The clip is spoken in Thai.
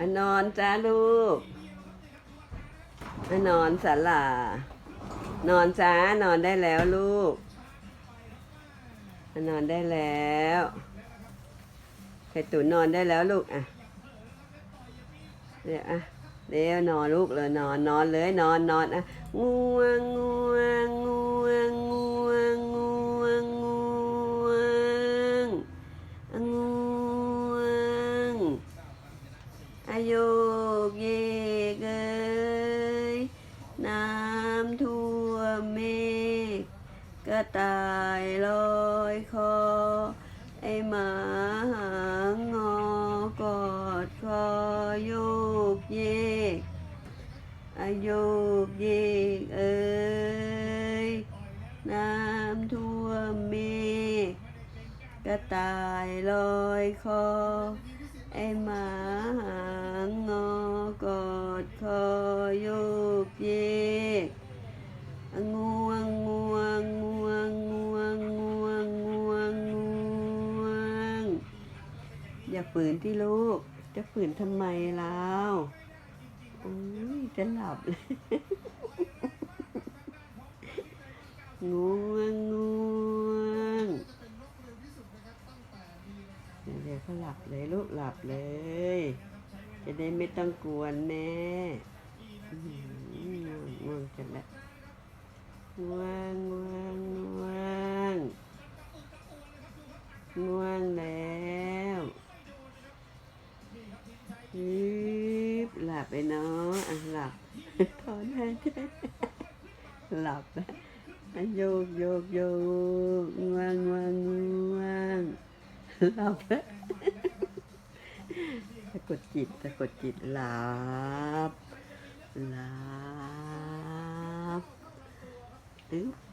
อนอนจ้าลูกอนอนสาลานอนจ้านอนได้แล้วลูกอนอนได้แล้วไข่ตุ๋นนอนได้แล้วลูกอะเดี๋ยวอะเดี๋ยวนอนลูกเลยนอนนอนเลยนอนนอนอะง่วงง่วงง่วง อายุกเยกเอ้ยน้ำท่วมเมฆก็ตายลอยคอ ไอหมาหางงอกอดคอโยกเยกอายุกเยกเอ้ยน้ำท่วมเมฆก็ตายลอยคอไอ โยกเยกง่วงง่วงง่วงง่วงง่วงง่วงง่วงอย่าฝืนที่ลูก จะฝืนทำไมแล้วโอ้ยจะหลับเลยง่วงง่วงเดี๋ยวเขาหลับเลยลูกหลับเลย จะได้ไม่ต้องกวนแม่ วงง่วงจังละง่วงง่วงง่วงง่วงแล้วฮึบหลับไปเนาะอะหลับถอนหายใจหลับแล้วอะโยกโยกโยกง่วงง่วงง่วงหลับแล้วสะกดจิตสะกดจิตหลับหลับ ตึ๊บ